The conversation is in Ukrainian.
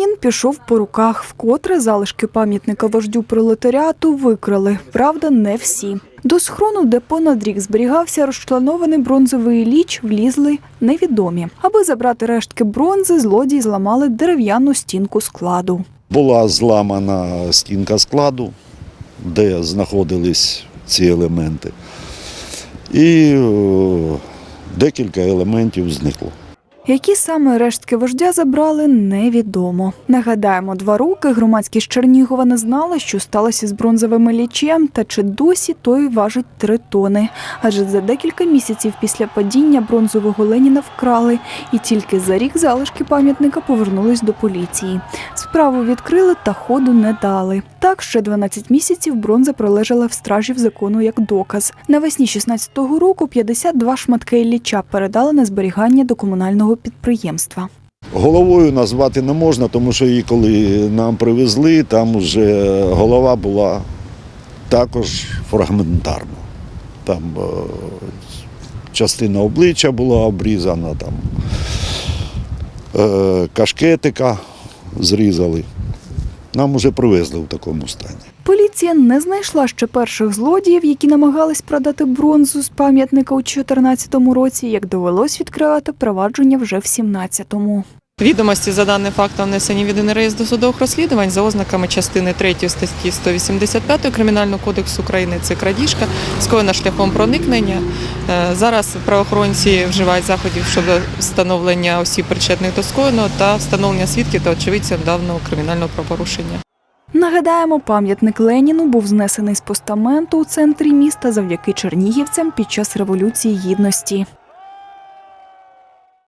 Ленін пішов по руках, вкотре залишки пам'ятника вождю пролетаріату викрали. Правда, не всі. До схрону, де понад рік зберігався розчленований бронзовий ліч, влізли невідомі. Аби забрати рештки бронзи, злодії зламали дерев'яну стінку складу. Була зламана стінка складу, де знаходились ці елементи. І е, декілька елементів зникло. Які саме рештки вождя забрали, невідомо. Нагадаємо, два роки громадськість Чернігова не знали, що сталося з бронзовим лічем, та чи досі той важить три тони. Адже за декілька місяців після падіння бронзового Леніна вкрали, і тільки за рік залишки пам'ятника повернулись до поліції. Справу відкрили та ходу не дали. Так, ще 12 місяців бронза пролежала в стражі в закону як доказ. Навесні 16-го року 52 шматки ліча передали на зберігання до комунального підприємства. Головою назвати не можна, тому що її коли нам привезли, там вже голова була також фрагментарна. Там е, частина обличчя була обрізана, там е, кашкетика зрізали. Нам уже привезли в такому стані. Поліція не знайшла ще перших злодіїв, які намагались продати бронзу з пам'ятника у 2014 році, як довелось відкривати провадження вже в 17-му. Відомості за даним фактом внесені в єдиний реєстр досудових розслідувань за ознаками частини 3 статті 185 Кримінального кодексу України. Це крадіжка, скоєна шляхом проникнення. Е, Зараз правоохоронці вживають заходів щодо встановлення осіб причетних до скоєного та встановлення свідків та очевидців даного кримінального правопорушення. Нагадаємо, пам'ятник Леніну був знесений з постаменту у центрі міста завдяки чернігівцям під час революції гідності.